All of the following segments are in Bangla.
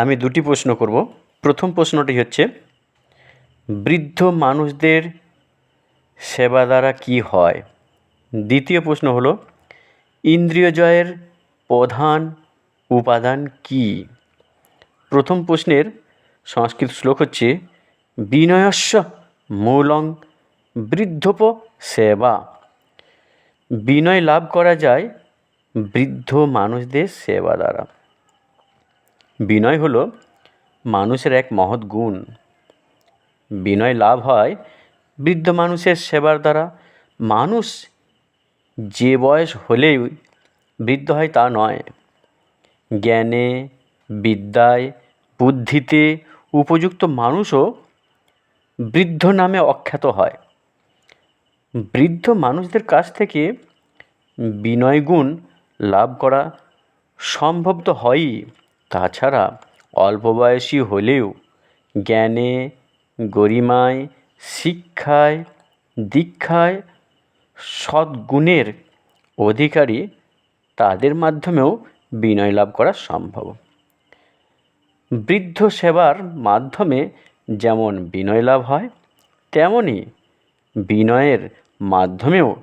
আমি দুটি প্রশ্ন করব। প্রথম প্রশ্নটি হচ্ছে, বৃদ্ধ মানুষদের সেবা দ্বারা কী হয়? দ্বিতীয় প্রশ্ন হলো, ইন্দ্রিয় জয়ের প্রধান উপাদান কী? প্রথম প্রশ্নের সংস্কৃত শ্লোক হচ্ছে, বিনয়স্য মূলং বৃদ্ধপ সেবা। বিনয় লাভ করা যায় বৃদ্ধ মানুষদের সেবা দ্বারা। বিনয় হলো মানুষের এক মহৎ গুণ। বিনয় লাভ হয় বৃদ্ধ মানুষের সেবার দ্বারা। মানুষ যে বয়স হলেই বৃদ্ধ হয় তা নয়। জ্ঞানে, বিদ্যায়, বুদ্ধিতে উপযুক্ত মানুষও বৃদ্ধ নামে অখ্যাত হয়। বৃদ্ধ মানুষদের কাছ থেকে বিনয় গুণ লাভ করা সম্ভব তো হয়ই। তাছাড়া অল্প বয়সী হলেও জ্ঞানে, গরিমায়, শিক্ষায়, দীক্ষায় সদ্গুণের অধিকারী তাদের মাধ্যমেও বিনয় লাভ করা সম্ভব। বৃদ্ধ সেবার মাধ্যমে যেমন বিনয় লাভ হয়, তেমনি বিনয়ের মাধ্যমেও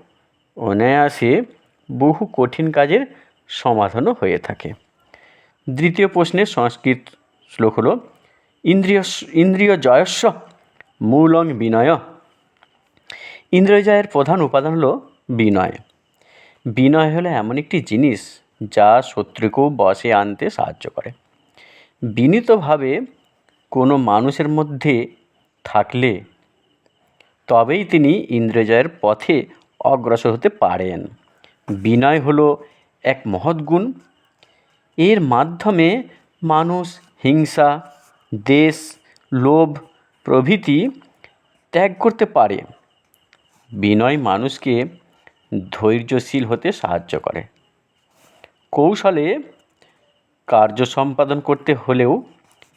অনায়াসে বহু কঠিন কাজের সমাধানও হয়ে থাকে। দ্বিতীয় প্রশ্নের সংস্কৃত শ্লোক হল ইন্দ্রিয় ইন্দ্রিয় জয়স্ব মূলং বিনয়। ইন্দ্রজয়ের প্রধান উপাদান হলো বিনয়। বিনয় হলো এমন একটি জিনিস যা শত্রুকেও বসে আনতে সাহায্য করে। বিনীতভাবে কোনো মানুষের মধ্যে থাকলে তবেই তিনি ইন্দ্রজয়ের পথে অগ্রসর হতে পারেন। বিনয় হলো এক মহৎ গুণ এর মাধ্যমে মানুষ, হিংসা, দেশ, লোভ প্রভৃতি ত্যাগ করতে পারে। বিনয় মানুষকে ধৈর্যশীল হতে সাহায্য করে। কৌশলে কার্য সম্পাদন করতে হলেও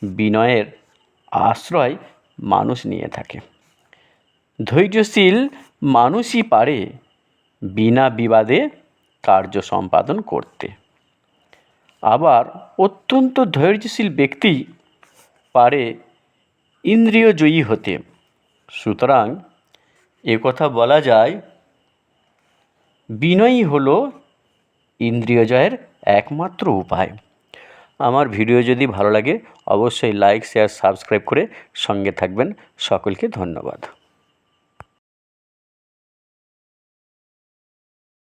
বিনয়ের আশ্রয় মানুষ নিয়ে থাকে। ধৈর্যশীল মানুষই পারে বিনা বিবাদে কার্য সম্পাদন করতে। আবার অত্যন্ত ধৈর্যশীল ব্যক্তি পারে ইন্দ্রিয় জয়ী হতে। সুতরাং কথা বলা যায় বিনয়ই হল ইন্দ্রিয় জয়ের একমাত্র উপায়। আমার ভিডিও যদি ভালো লাগে, অবশ্যই লাইক, শেয়ার, সাবস্ক্রাইব করে সঙ্গে থাকবেন। সকলকে ধন্যবাদ।